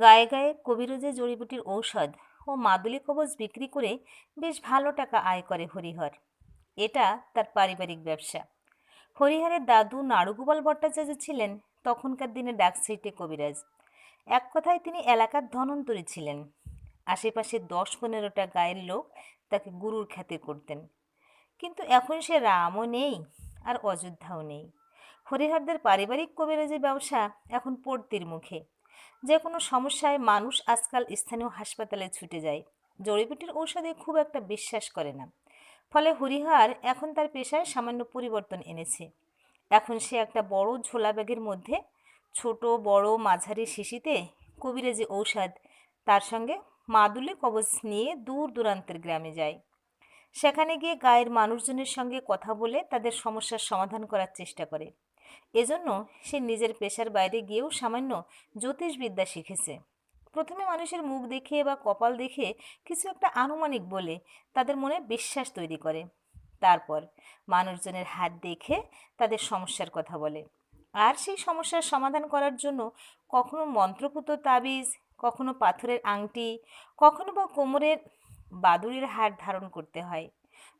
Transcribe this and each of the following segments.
গায়ে গায়ে কবিরাজের জড়িবুটির ঔষধ ও মাদুলি কবচ বিক্রি করে বেশ ভালো টাকা আয় করে হরিহর। এটা তার পারিবারিক ব্যবসা। হরিহরের দাদু নাড়ুগোপাল ভট্টাচার্য ছিলেন তখনকার দিনে ডাকসাইটে কবিরাজ। এক কথায় তিনি এলাকার ধনন্তরী ছিলেন। আশেপাশে দশ পনেরোটা গায়ের লোক তাকে গুরুর খ্যাতি করতেন। কিন্তু এখন সে রামও নেই আর অযোধ্যাও নেই। হরিহরদের পারিবারিক কবিরাজের ব্যবসা এখন পড়তির মুখে। যে কোনো সমস্যায় মানুষ আজকাল স্থানীয় হাসপাতালে ছুটে যায়। জড়িবুটির ঔষধে খুব একটা বিশ্বাস করে না। ফলে হরিহার এখন তার পেশায় সামান্য পরিবর্তন এনেছে। এখন সে একটা বড় ঝোলা ব্যাগের মধ্যে ছোট, বড়, মাঝারি শিশিতে কবিরাজি ঔষধ, তার সঙ্গে মাদুলি কবচ নিয়ে দূর দূরান্তের গ্রামে যায়। সেখানে গিয়ে গায়ের মানুষজনের সঙ্গে কথা বলে তাদের সমস্যার সমাধান করার চেষ্টা করে। এজন্য সে নিজের পেশার বাইরে গিয়েও সামান্য জ্যোতিষবিদ্যা শিখেছে। প্রথমে মানুষের মুখ দেখে বা কপাল দেখে কিছু একটা আনুমানিক বলে তাদের মনে বিশ্বাস তৈরি করে। তারপর মানুষজনের হাত দেখে তাদের সমস্যার কথা বলে। আর সেই সমস্যার সমাধান করার জন্য কখনো মন্ত্রপুত তাবিজ, কখনো পাথরের আংটি, কখনো বা কোমরের বাদুড়ের হার ধারণ করতে হয়।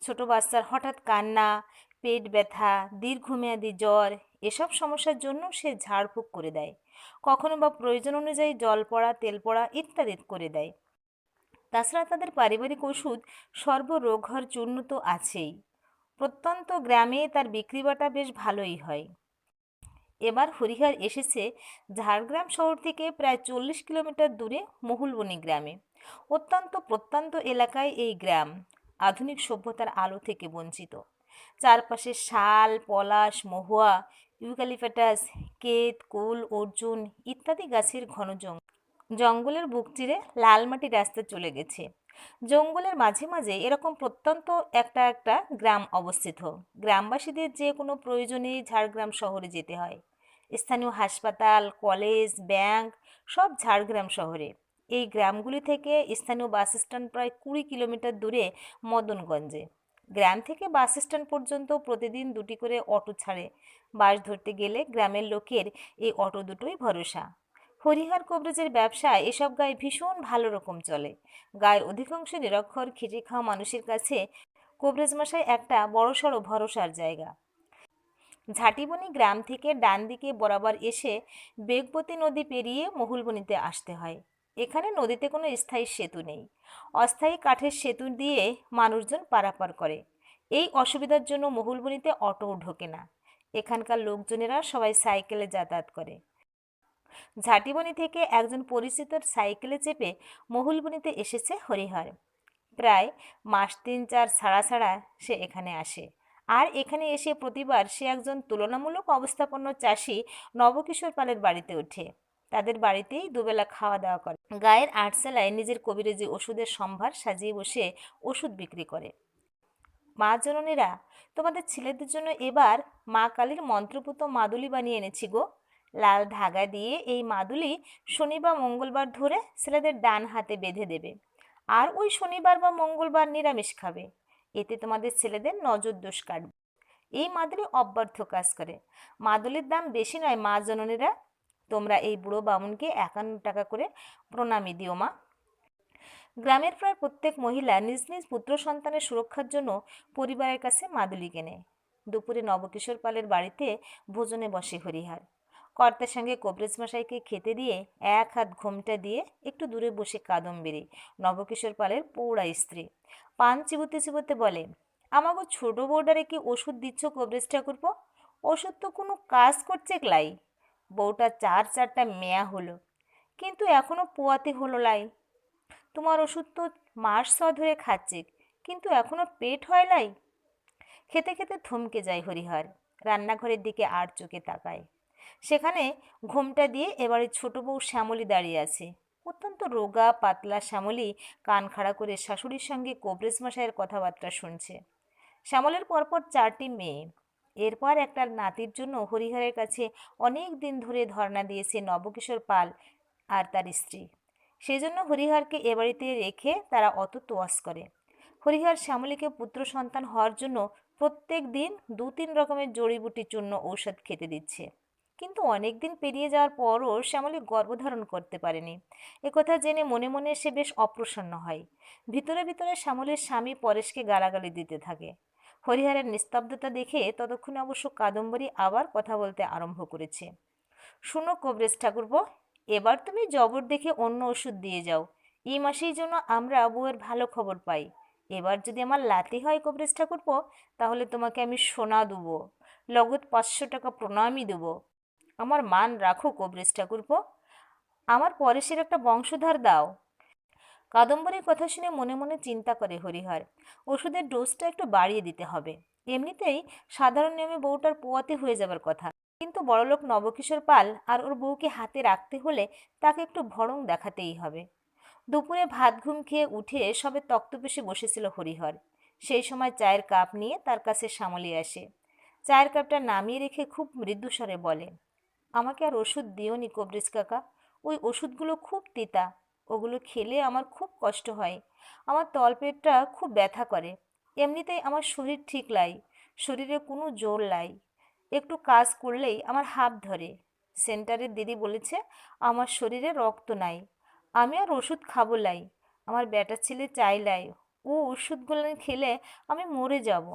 ছোট বাচ্চার হঠাৎ কান্না পেট ব্যথা, দীর্ঘমেয়াদী জ্বর এসব সমস্যার জন্য সে ঝাড়ফুঁক করে দেয়। কখনো বা প্রয়োজন অনুযায়ী জল পড়া, তেল পড়া ইত্যাদি করে দেয়। তাছাড়া তাদের পারিবারিক ওষুধ সর্বরোগহর চূর্ণ তো আছেই। প্রত্যন্ত গ্রামে তার বিক্রিবাটা বেশ ভালোই হয়। এবার হরিহর এসেছে ঝাড়গ্রাম শহর থেকে প্রায় চল্লিশ কিলোমিটার দূরে মহুলবনি গ্রামে। অত্যন্ত প্রত্যন্ত এলাকায় এই গ্রাম আধুনিক সভ্যতার আলো থেকে বঞ্চিত। চারপাশে শাল, পলাশ, মহুয়া ইউক্যালিপটাস কেত, কুল, অর্জুন ইত্যাদি গাছের ঘন জঙ্গল জঙ্গলের বুক চিরে লাল মাটি রাস্তা চলে গেছে। জঙ্গলের মাঝে মাঝে এরকম প্রত্যন্ত একটা একটা গ্রাম অবস্থিত। গ্রামবাসীদের যে কোনো প্রয়োজনে ঝাড়গ্রাম শহরে যেতে হয়। স্থানীয় হাসপাতাল, কলেজ, ব্যাংক সব ঝাড়গ্রাম শহরে। এই গ্রামগুলি থেকে স্থানীয় বাস স্ট্যান্ড প্রায় কুড়ি কিলোমিটার দূরে মদনগঞ্জে। গ্রাম থেকে বাস স্ট্যান্ড পর্যন্ত প্রতিদিন দুটি করে অটো ছাড়ে। বাস ধরতে গেলে গ্রামের লোকের এই অটো দুটোই ভরসা। হরিহর কবরেজের ব্যবসা এসব গায়ে ভীষণ ভালো রকম চলে। গায়ের অধিকাংশ নিরক্ষর খেটে খাওয়া মানুষের কাছে কবরেজ মশাই একটা বড়সড় ভরসার জায়গা। ঝাটিবনি গ্রাম থেকে ডান দিকে বরাবর এসে বেগবতী নদী পেরিয়ে মহুলবনিতে আসতে হয়। এখানে নদীতে কোনো স্থায়ী সেতু নেই। অস্থায়ী কাঠের সেতু দিয়ে মানুষজন পারাপার করে। এই অসুবিধার জন্য মহুলবনিতে অটোও ঢোকে না। এখানকার লোকজনেরা সবাই সাইকেলে যাতায়াত করে। ঝাটিবনি থেকে একজন পরিচিত সাইকেলে চেপে মহুলবনিতে এসেছে হরিহর। প্রায় মাস তিন চার ছাড়া ছাড়া সে এখানে আসে। আর এখানে এসে প্রতিবার সে একজন তুলনামূলক অবস্থাপন্ন চাষি নবকিশোর পালের বাড়িতে ওঠে। তাদের বাড়িতেই দুবেলা খাওয়া দাওয়া করে। গায়ের আটসালায় নিজের কবিরাজি ওষুধের সম্ভার সাজিয়ে বসে ওষুধ বিক্রি করে। মা জননীরা, তোমাদের ছেলেদের জন্য এবার মা কালীর মন্ত্রপুত মাদুলি বানিয়ে এনেছি গো। লাল ধাগা দিয়ে এই মাদুলি শনিবার মঙ্গলবার ধরে ছেলেদের ডান হাতে বেঁধে দেবে। আর ওই শনিবার বা মঙ্গলবার নিরামিষ খাবে। এতে তোমাদের ছেলেদের নজর দোষ কাটবে। এই মাদুলি অব্যর্থ কাজ করে। মাদুলির দাম বেশি নয় মা জননীরা তোমরা এই বুড়ো বামুনকে একান্ন টাকা করে প্রণামী দিও মা। গ্রামের প্রায় প্রত্যেক মহিলা নিজ নিজ পুত্র সন্তানের সুরক্ষার জন্য পরিবারের কাছে মাদুলি কেনে। দুপুরে নবকিশোর পালের বাড়িতে ভোজনে বসে হরিহার। কর্তার সঙ্গে কবরেজ মশাইকে খেতে দিয়ে এক হাত ঘোমটা দিয়ে একটু দূরে বসে কাদম্বিরি নবকিশোর পালের পৌড়া স্ত্রী। পান চিবুতে চিবুতে বলে আমাকে ছোট বোর্ডারে কি ওষুধ দিচ্ছ কবরেজ ঠাকুরপো? ওষুধ তো কোনো কাজ করছে ক্লাই? বউটা চার চারটা মেয়া হলো, কিন্তু এখনও পোয়াতে হলো লাই। তোমার ওষুধ তো মাস ছ ধরে খাচ্ছে, কিন্তু এখনও পেট হয় লাই? খেতে খেতে থমকে যায় হরিহর, রান্নাঘরের দিকে আর চোখে তাকায়। সেখানে ঘোমটা দিয়ে এবারে ছোট বউ শ্যামলী দাঁড়িয়ে আছে। অত্যন্ত রোগা, পাতলা শ্যামলী কান খাড়া করে শাশুড়ির সঙ্গে কবরেজ মশাইয়ের কথাবার্তা শুনছে। শ্যামলের পরপর চারটি মেয়ে। এরপর একটা নাতির জন্য হরিহরের কাছে অনেক দিন ধরে ধর্ণা দিয়েছে নবকিশোর পাল আর তার স্ত্রী। সেই জন্য হরিহরকে এ বাড়িতে রেখে তারা অত তোয়াস করে। হরিহর শ্যামলীকে পুত্র সন্তান হওয়ার জন্য প্রত্যেক দিন দু তিন রকমের জড়িবুটি চূর্ণ ঔষধ খেতে দিচ্ছে। কিন্তু অনেক দিন পেরিয়ে যাওয়ার পরও শ্যামলী গর্ভধারণ করতে পারেনি। একথা জেনে মনে মনে সে বেশ অপ্রসন্ন হয়। ভিতরে ভিতরে শ্যামলীর স্বামী পরেশকে গালাগালি দিতে থাকে। হরিহরের নিস্তব্ধতা দেখে ততক্ষণে অবশ্য কাদম্বরী আবার কথা বলতে আরম্ভ করেছে। শুনো কবরেজ ঠাকুরপো, এবার তুমি জবর দেখে অন্য ওষুধ দিয়ে যাও। এই মাসেই জন্য আমরা বউয়ের ভালো খবর পাই। এবার যদি আমার লাতি হয় কবরেজ ঠাকুরপো, তাহলে তোমাকে আমি সোনা দেবো। লগত পাঁচশো টাকা প্রণামই দেবো। আমার মান রাখো কবরেজ ঠাকুরপো। আমার পরেশের একটা বংশধার দাও। কাদম্বরীর কথা শুনে মনে মনে চিন্তা করে হরিহর। ওষুধের ডোজটা একটু বাড়িয়ে দিতে হবে। এমনিতেই সাধারণ নিয়মে বউটার পোয়াতে হয়ে যাবার কথা। কিন্তু বড়লোক নবকিশোর পাল আর ওর বউকে হাতে রাখতে হলে তাকে একটু ভরং দেখাতেই হবে। দুপুরে ভাত ঘুম খেয়ে উঠে সবে তক্তপোষে বসেছিল হরিহর। সেই সময় চায়ের কাপ নিয়ে তার কাছে সামলি আসে। চায়ের কাপটা নামিয়ে রেখে খুব মৃদুস্বরে বলে, আমাকে আর ওষুধ দিওনি কবরিজ কাকা। ওই ওষুধগুলো খুব তিতা। ওগুলো খেলে আমার খুব কষ্ট হয়। আমার তলপেটটা খুব ব্যথা করে। এমনিতেই আমার শরীর ঠিক লাই, শরীরে কোনো জোর লাই। একটু কাজ করলেই আমার হাত ধরে। সেন্টারের দিদি বলেছে, আমার শরীরে রক্ত নাই। আমি আর ওষুধ খাব লাই। আমার বেটার ছেলে চাইলাই ও ওষুধগুলো খেলে আমি মরে যাব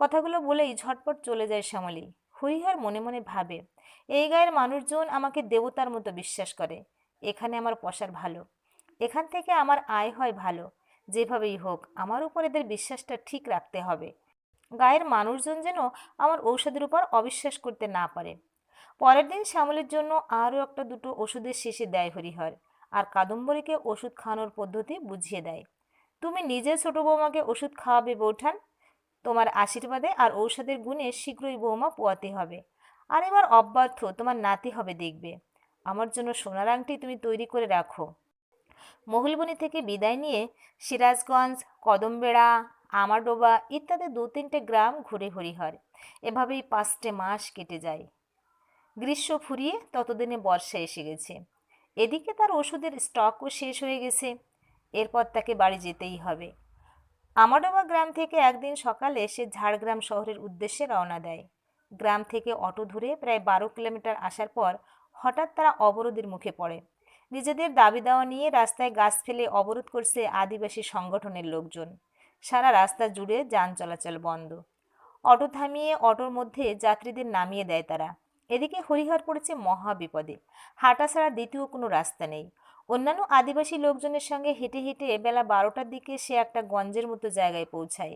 কথাগুলো বলেই ঝটপট চলে যায় শ্যামলী। হরিহর মনে মনে ভাবে, এই গায়ের মানুষজন আমাকে দেবতার মতো বিশ্বাস করে। এখানে আমার পশার ভালো। এখান থেকে আমার আয় হয় ভালো। যেভাবেই হোক, আমার উপর এদের বিশ্বাসটা ঠিক রাখতে হবে। গায়ের মানুষজন যেন আমার ঔষধের উপর অবিশ্বাস করতে না পারে। পরের দিন শ্যামলের জন্য আরও একটা দুটো ওষুধের শেষে দেয় হরিহর, আর কাদম্বরীকে ওষুধ খাওয়ানোর পদ্ধতি বুঝিয়ে দেয়। তুমি নিজে ছোট বৌমাকে ওষুধ খাওয়াবে, বৌঠান। তোমার আশীর্বাদে আর ঔষধের গুণে শীঘ্রই বৌমা পোয়াতে হবে। আর এবার অব্যর্থ, তোমার নাতি হবে দেখবে। আমার জন্য সোনার আংটি তুমি তৈরি করে রাখো। মহুলবনি থেকে বিদায় নিয়ে সিরাজগঞ্জ, কদমবেড়া, আমারডোবা ইত্যাদি দু তিনটে গ্রাম ঘুরে হরিহর। এভাবেই পাঁচটে মাস কেটে যায়। গ্রীষ্ম ফুরিয়ে ততদিনে বর্ষা এসে গেছে। এদিকে তার ওষুধের স্টকও শেষ হয়ে গেছে। এরপর তাকে বাড়ি যেতেই হবে। আমাডোবা গ্রাম থেকে একদিন সকালে সে ঝাড়গ্রাম শহরের উদ্দেশ্যে রওনা দেয়। গ্রাম থেকে অটো ধরে প্রায় বারো কিলোমিটার আসার পর হঠাৎ তারা অবরোধের মুখে পড়ে। নিজেদের দাবি দেওয়া নিয়ে রাস্তায় গাছ ফেলে অবরোধ করছে আদিবাসী সংগঠনের লোকজন। সারা রাস্তা জুড়ে যান চলাচল বন্ধ। অটো থামিয়ে অটোর মধ্যে যাত্রীদের নামিয়ে দেয় তারা। এদিকে হরিহর পড়েছে মহা বিপদে হাঁটা ছাড়া দ্বিতীয় কোনো রাস্তা নেই। অন্যান্য আদিবাসী লোকজনের সঙ্গে হেঁটে হেঁটে বেলা বারোটার দিকে সে একটা গঞ্জের মতো জায়গায় পৌঁছায়।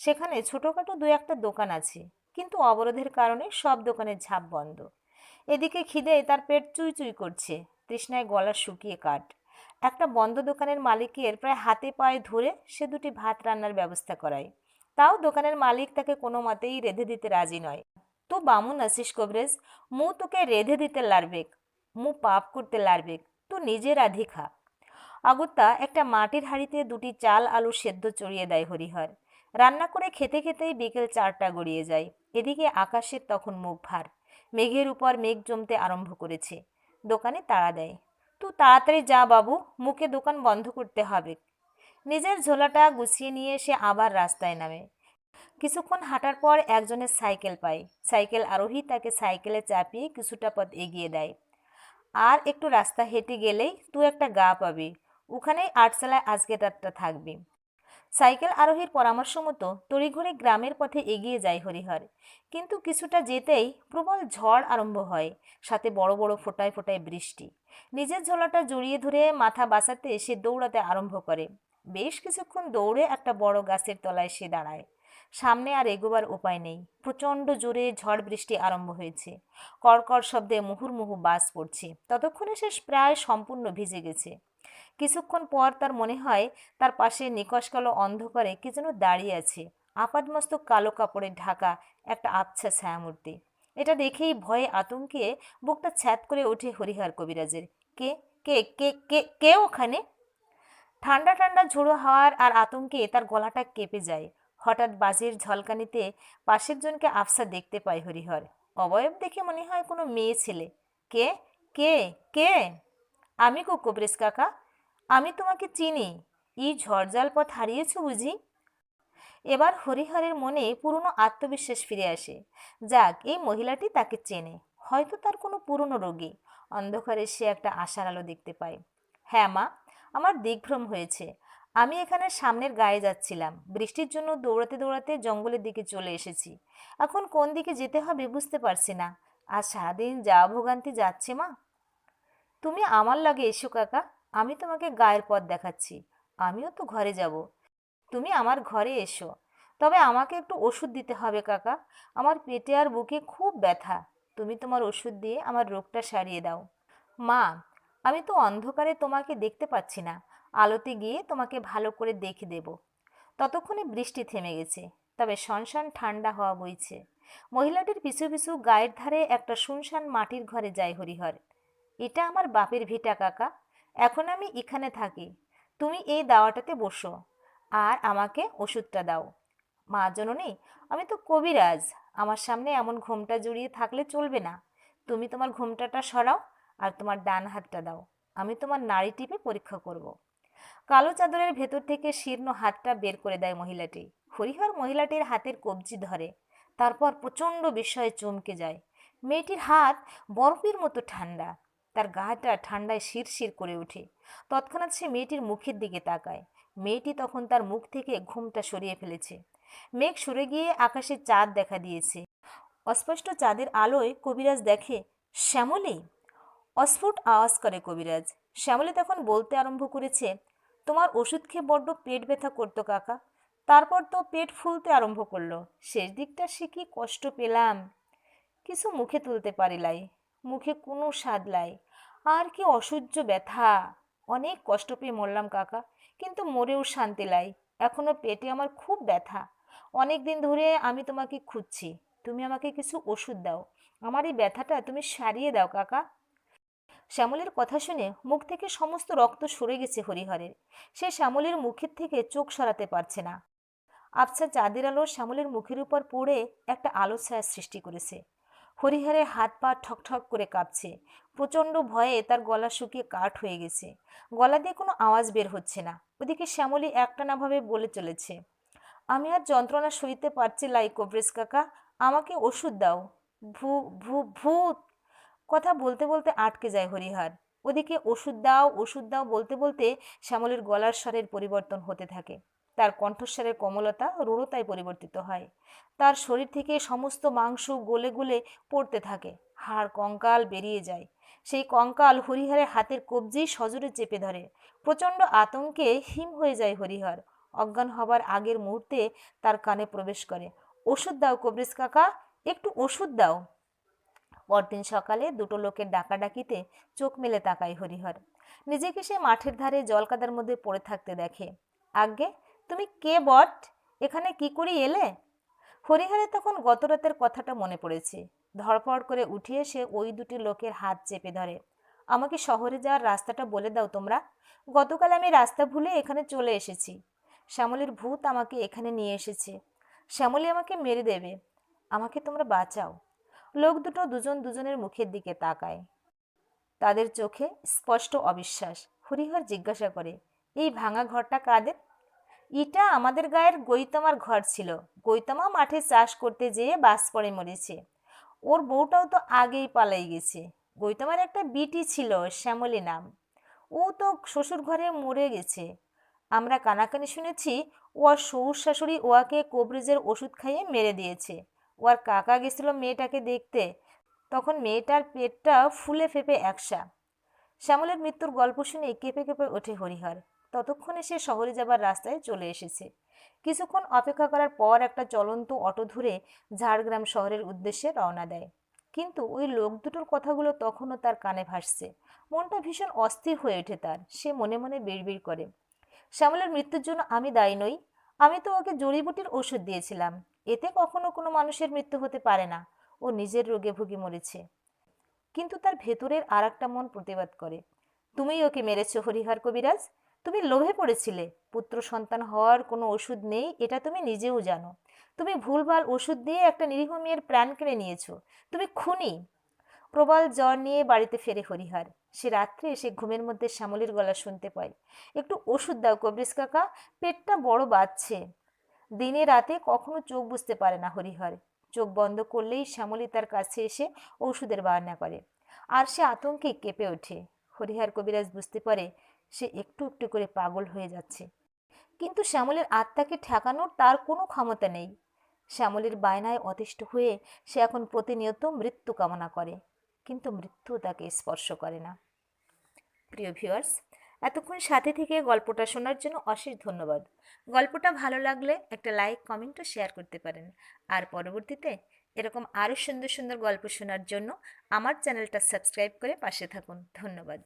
সেখানে ছোটোখাটো দু একটা দোকান আছে। কিন্তু অবরোধের কারণে সব দোকানের ঝাঁপ বন্ধ। এদিকে খিদে তার পেট চুই চুই করছে। তৃষ্ণায় গলা শুকিয়ে কাট একটা বন্ধ দোকানের মালিকের প্রায় হাতে পায়ে ধরে সে দুটি ভাত রান্নার ব্যবস্থা করায়। তাও দোকানের মালিক তাকে কোনো মতেই রেঁধে দিতে রাজি নয়। তো বামুন আসিস কবরেজ? মু তোকে রেঁধে দিতে লারবেক। মু পাপ করতে লারবেক। তো নিজে রাধি খা। অগত্যা একটা মাটির হাঁড়িতে দুটি চাল আলু সেদ্ধ চড়িয়ে দেয় হরিহর। রান্না করে খেতে খেতেই বিকেল চারটা গড়িয়ে যায়। এদিকে আকাশের তখন মুখ ভার। মেঘের উপর মেঘ জমতে আরম্ভ করেছে। দোকানে তাড়া দেয়। তুই তাড়াতাড়ি যা বাবু, মুখে দোকান বন্ধ করতে হবে নিজের ঝোলাটা গুছিয়ে নিয়ে সে আবার রাস্তায় নামে। কিছুক্ষণ হাঁটার পর একজনের সাইকেল পায়। সাইকেল আরোহী তাকে সাইকেলে চাপিয়ে কিছুটা পথ এগিয়ে দেয়। আর একটু রাস্তা হেঁটে গেলেই তুই একটা গা পাবি। ওখানেই আটচালায় আজকে রাতটা থাকবি। সাইকেল আরোহীর পরামর্শ মতো তড়িঘড়ি গ্রামের পথে এগিয়ে যায় হরিহর। কিন্তু কিছুটা যেতেই প্রবল ঝড় আরম্ভ হয়, সাথে বড় বড় ফোটায় ফোটায় বৃষ্টি। নিজের ঝোলাটা জড়িয়ে ধরে মাথা বাঁচাতে সে দৌড়াতে আরম্ভ করে। বেশ কিছুক্ষণ দৌড়ে একটা বড় গাছের তলায় সে দাঁড়ায়। সামনে আর এগোবার উপায় নেই। প্রচণ্ড জোরে ঝড় বৃষ্টি আরম্ভ হয়েছে। কড়কড় শব্দে মুহুর্মুহু বাস পড়ছে। ততক্ষণে সে প্রায় সম্পূর্ণ ভিজে গেছে। কিছুক্ষণ পর তার মনে হয় তার পাশে নিকশ কালো অন্ধকারে কি যেন দাঁড়িয়ে আছে। আপাদমস্তক কালো কাপড়ে ঢাকা একটা আবছা ছায়ামূর্তি। এটা দেখেই ভয়ে আতঙ্কে বুকটা ছ্যাত করে ওঠে হরিহর কবিরাজের। কে? কে? কে? কে? কে ওখানে? ঠান্ডা ঠান্ডা ঝোড়ো হাওয়ার আর আতঙ্কে তার গলাটা কেঁপে যায়। হঠাৎ বাজির ঝলকানিতে পাশের জনকে আফসা দেখতে পায় হরিহর। অবয়ব দেখে মনে হয় কোনো মেয়ে ছেলে। কে? কে? কে? আমি কো কবরেশ কাকা? আমি তোমাকে চিনি। ই ঝড়জাল পথ হারিয়েছ বুঝি? এবার হরিহরের মনে পুরনো আত্মবিশ্বাস ফিরে আসে। যাক, এই মহিলাটি তাকে চেনে। হয়তো তার কোনো পুরনো রোগী। অন্ধকারে সে একটা আশার আলো দেখতে পায়। হ্যাঁ মা, আমার দিগ্ভ্রম হয়েছে। আমি এখানে সামনের গায়ে যাচ্ছিলাম। বৃষ্টির জন্য দৌড়াতে দৌড়াতে জঙ্গলের দিকে চলে এসেছি। এখন কোন দিকে যেতে হবে বুঝতে পারছি না। আর সারাদিন যা ভোগান্তি যাচ্ছে মা। তুমি আমার লাগে এসো কাকা। আমি তোমাকে গায়ের পথ দেখাচ্ছি। আমিও তো ঘরে যাব। তুমি আমার ঘরে এসো। তবে আমাকে একটু ওষুধ দিতে হবে, কাকা। আমার পেটে আর বুকে খুব ব্যথা। তুমি তোমার ওষুধ দিয়ে আমার রোগটা সারিয়ে দাও। মা, আমি তো অন্ধকারে তোমাকে দেখতে পাচ্ছি না। আলোতে গিয়ে তোমাকে ভালো করে দেখে দেব। ততক্ষণে বৃষ্টি থেমে গেছে, তবে শনশান ঠান্ডা হওয়া বইছে। মহিলাটির পিছু পিছু গায়ের ধারে একটা শুনশান মাটির ঘরে যায় হরিহর। এটা আমার বাপের ভিটা, কাকা। এখন আমি এখানে থাকি। তুমি এই দাওয়াটাতে বসো আর আমাকে ওষুধটা দাও। মা জননী, আমি তো কবিরাজ, আমার সামনে এমন ঘোমটা জড়িয়ে থাকলে চলবে না। তুমি তোমার ঘোমটাটা সরাও আর তোমার ডান হাতটা দাও। আমি তোমার নাড়ি টিপে পরীক্ষা করব। কালো চাদরের ভেতর থেকে শীর্ণ হাতটা বের করে দেয় মহিলাটি। হরিহর মহিলাটির হাতের কবজি ধরে। তারপর প্রচণ্ড বিস্ময়ে চমকে যায়। মেয়েটির হাত বরফের মতো ঠান্ডা তার গাটা ঠান্ডায় শিরশির করে ওঠে। তৎক্ষণাৎ সে মেয়েটির মুখের দিকে তাকায়। মেয়েটি তখন তার মুখ থেকে ঘুমটা সরিয়ে ফেলেছে। মেঘ সরে গিয়ে আকাশে চাঁদ দেখা দিয়েছে। অস্পষ্ট চাঁদের আলোয় কবিরাজ দেখে, শ্যামলী? অস্ফুট আওয়াজ করে কবিরাজ। শ্যামলী তখন বলতে আরম্ভ করেছে, তোমার ওষুধ খেয়ে বড্ড পেট ব্যথা করতো কাকা। তারপর তো পেট ফুলতে আরম্ভ করল। শেষ দিকটা সে কি কষ্ট পেলাম। কিছু মুখে তুলতে পারিলাই। মুখে কোনো স্বাদ লাই। আর কি অসহ্য ব্যথা। অনেক কষ্ট পেয়ে মরলাম, কাকা। কিন্তু মরেও শান্তি লাই। এখনও পেটে আমার খুব ব্যথা। অনেক দিন ধরে আমি তোমাকে খুঁজছি। তুমি আমাকে কিছু ওষুধ দাও। আমার এই ব্যথাটা তুমি সারিয়ে দাও, কাকা। শ্যামলের কথা শুনে মুখ থেকে সমস্ত রক্ত সরে গেছে হরিহরের। সে শ্যামলের মুখের থেকে চোখ সরাতে পারছে না। আবছা চাঁদের আলো শ্যামলের মুখের উপর পড়ে একটা আলো ছায়া সৃষ্টি করেছে। হরিহরের হাত পা ঠকঠক করে কাঁপছে। প্রচণ্ড ভয়ে তার গলা শুকিয়ে কাঠ হয়ে গেছে। গলা দিয়ে কোনো আওয়াজ বের হচ্ছে না। ওদিকে শ্যামলী একটানাভাবে বলে চলেছে, আমি আর যন্ত্রণা সইতে পারছি লাই কবরেজ কাকা। আমাকে ওষুধ দাও। ভূ ভূ, ভূত! কথা বলতে বলতে আটকে যায় হরিহার। ওদিকে, ওষুধ দাও ওষুধ দাও বলতে বলতে শ্যামলের গলার স্বরের পরিবর্তন হতে থাকে। তার কণ্ঠস্বরের কমলতা রূঢ়তায় পরিবর্তিত হয়। তার শরীর থেকে সমস্ত মাংস গলে গলে পড়তে থাকে। হাড় কঙ্কাল বেরিয়ে যায়। সেই কঙ্কাল হরিহরের হাতের কবজি সজোরে চেপে ধরে। প্রচণ্ড আতঙ্কে হিম হয়ে যায় হরিহর। অজ্ঞান হবার আগের মুহূর্তে তার কানে প্রবেশ করে, ওষুধ দাও কবরেজ কাকা, একটু ওষুধ দাও। পরদিন সকালে দুটো লোকের ডাকাডাকিতে চোখ মেলে তাকায় হরিহর। নিজেকে সে মাঠের ধারে জলকাদার মধ্যে পড়ে থাকতে দেখে। আজ্ঞে তুমি কে বট? এখানে কি করি এলে? হরিহরে তখন গত রাতের কথাটা মনে পড়েছে। ধরপড় করে উঠিয়ে সে ওই দুটি লোকের হাত চেপে ধরে। আমাকে শহরে যাওয়ার রাস্তাটা বলে দাও তোমরা। গতকাল আমি রাস্তা ভুলে এখানে চলে এসেছি। শ্যামলীর ভূত আমাকে এখানে নিয়ে এসেছে। শ্যামলী আমাকে মেরে দেবে। আমাকে তোমরা বাঁচাও। লোক দুটো দুজন দুজনের মুখের দিকে তাকায়। তাদের চোখে স্পষ্ট অবিশ্বাস। হরিহর জিজ্ঞাসা করে, এই ভাঙা ঘরটা কাদের? ইটা আমাদের গায়ের গৈতমার ঘর ছিল। গৈতমা মাঠে চাষ করতে যেয়ে বাস পড়ে মরেছে। ওর বউটাও তো আগেই পালাই গেছে। গৈতমার একটা বিটি ছিল, শ্যামলী নাম। ও তো শ্বশুর ঘরে মরে গেছে। আমরা কানাকানি শুনেছি, ওর শ্বশুর শাশুড়ি ওয়াকে কবরেজের ওষুধ খাইয়ে মেরে দিয়েছে। ওর কাকা গেছিল মেয়েটাকে দেখতে। তখন মেয়েটার পেটটা ফুলে ফেপে একসা। শ্যামলের মৃত্যুর গল্প শুনে কেঁপে কেঁপে ওঠে হরিহর। ততক্ষণে সে শহরে যাবার রাস্তায় চলে এসেছে। কিছুক্ষণ অপেক্ষা করার পর একটা চলন্ত অটো ধরে ঝাড়গ্রাম শহরের উদ্দেশ্যে রওনা দেয়। কিন্তু ওই লোক দুটোর কথাগুলো তখনও তার কানে ভাসছে। মনটা ভীষণ অস্থির হয়ে ওঠে তার। সে মনে মনে বিড়বিড় করে। শ্যামলের মৃত্যুর জন্য আমি দায়ী নই। আমি তো ওকে জড়িবুটির ওষুধ দিয়েছিলাম। এতে কখনো কোনো মানুষের মৃত্যু হতে পারে না। ও নিজের রোগে ভুগি মরেছে। কিন্তু তার ভেতরের আর একটা মন প্রতিবাদ করে। তুমিই ওকে মেরেছ, হরিহর কবিরাজ? তুমি লোভে পড়েছিলে। পুত্র সন্তান হওয়ার কোনো ওষুধ নেই, এটা তুমি নিজেও জানো। তুমি ভুলভাল ওষুধ দিয়ে একটা নিরীহ মেয়ের প্রাণ কেড়ে নিয়েছো। তুমি খুনি। প্রবল জ্বর নিয়ে বাড়িতে ফেরে হরিহর। সে রাত্রে এসে ঘুমের মধ্যে শ্যামলির গলা শুনতে পায়। একটু ওষুধ দাও কবরিস কাকা, পেটটা বড় বাজছে। দিনে রাতে কখনো চোখ বুঝতে পারে না হরিহর। চোখ বন্ধ করলেই শ্যামলী তার কাছে এসে ওষুধের বায়না করে। আর সে আতঙ্কে কেঁপে ওঠে। হরিহর কবিরাজ বুঝতে পারে সে একটু একটু করে পাগল হয়ে যাচ্ছে। কিন্তু শ্যামলের আত্মাকে ঠেকানোর তার কোনো ক্ষমতা নেই। শ্যামলের বায়নায় অতিষ্ঠ হয়ে সে এখন প্রতিনিয়ত মৃত্যু কামনা করে, কিন্তু মৃত্যু তাকে স্পর্শ করে না। প্রিয় ভিউয়ার্স, এতক্ষণ সাথে থেকে গল্পটা শোনার জন্য অশেষ ধন্যবাদ। গল্পটা ভালো লাগলে একটা লাইক কমেন্টও শেয়ার করতে পারেন। আর পরবর্তীতে এরকম আরও সুন্দর সুন্দর গল্প শোনার জন্য আমার চ্যানেলটা সাবস্ক্রাইব করে পাশে থাকুন। ধন্যবাদ।